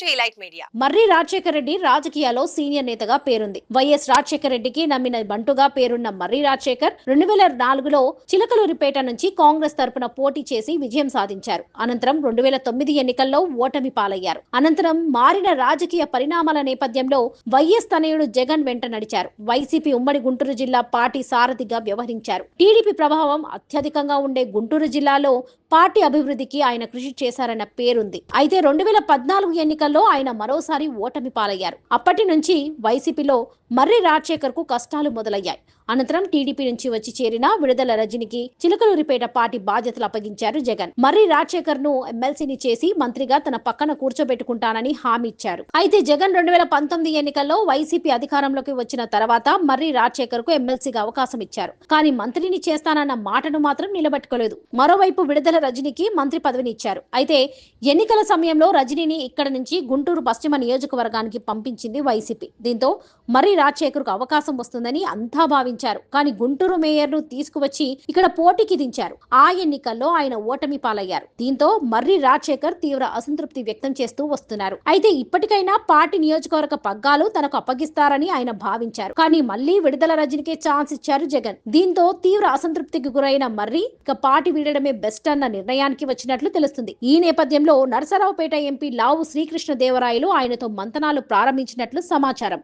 To media Marri Rajasekhara Reddy రాజకీయాల్లో senior నేతగా పేరుంది. వైఎస్ రాజశేఖర రెడ్డికి నమ్మిన బంటుగా పేరున్న మర్రి రాజశేఖర్ రెండు వేల నాలుగులో చిలకలూరిపేట నుంచి కాంగ్రెస్ తరపున పోటీ చేసి విజయం సాధించారు. అనంతరం రెండు వేల తొమ్మిది ఎన్నికల్లో ఓటమి పాలయ్యారు. అనంతరం మారిన రాజకీయ పరిణామాల నేపథ్యంలో వైఎస్ తనయుడు జగన్ వెంట నడిచారు. వైసీపీ ఉమ్మడి గుంటూరు జిల్లా పార్టీ సారథిగా వ్యవహరించారు. టీడీపీ ప్రభావం అత్యధికంగా ఉండే గుంటూరు జిల్లాలో పార్టీ అభివృద్ధికి ఆయన కృషి చేశారన్న పేరుంది. అయితే రెండు వేల పద్నాలుగు ఎన్నికల్లో ఆయన మరోసారి ఓటమి పాలయ్యారు. అప్పటి నుంచి వైసీపీలో మర్రి రాజశేఖర్కు కష్టాలు మొదలయ్యాయి. అనంతరం టీడీపీ నుంచి వచ్చి చేరిన విడుదల రజనికి చిలకలూరిపేట పార్టీ బాధ్యతలు అప్పగించారు జగన్. మర్రి రాజశేఖర్ను ఎమ్మెల్సీని చేసి మంత్రిగా తన పక్కన కూర్చోబెట్టుకుంటానని హామీ ఇచ్చారు. అయితే జగన్ రెండు వేల పంతొమ్మిది ఎన్నికల్లో వైసీపీ అధికారంలోకి వచ్చిన తర్వాత మర్రి రాజశేఖర్కు ఎమ్మెల్సీగా అవకాశం ఇచ్చారు. కానీ మంత్రిని చేస్తానన్న మాటను మాత్రం నిలబెట్టుకోలేదు. మరోవైపు విడుదల రజనికి మంత్రి పదవిని ఇచ్చారు. అయితే ఎన్నికల సమయంలో రజనీని ఇక్కడ నుంచి గుంటూరు పశ్చిమ నియోజకవర్గానికి పంపించింది వైసీపీ. దీంతో మర్రి రాజశేఖర్కు అవకాశం వస్తుందని అంతా భావించారు. కానీ గుంటూరు మేయర్ను తీసుకువచ్చి ఇక్కడ పోటీకి దించారు. ఆ ఎన్నికల్లో ఆయన ఓటమి పాలయ్యారు. దీంతో మర్రి రాజశేఖర్ తీవ్ర అసంతృప్తి వ్యక్తం చేస్తూ వస్తున్నారు. అయితే ఇప్పటికైనా పార్టీ నియోజకవర్గ పగ్గాలు తనకు అప్పగిస్తారని ఆయన భావించారు. కానీ మళ్ళీ విడుదల రజనికే ఛాన్స్ ఇచ్చారు జగన్. దీంతో తీవ్ర అసంతృప్తికి గురైన మర్రి ఇక పార్టీ వీడడమే బెస్ట్ అన్న నిర్ణయానికి వచ్చినట్లు తెలుస్తుంది. ఈ నేపథ్యంలో నరసరావుపేట ఎంపీ లావు శ్రీకృష్ణ కృష్ణదేవరాయలు ఆయనతో మంతనాలు ప్రారంభించినట్లు సమాచారం.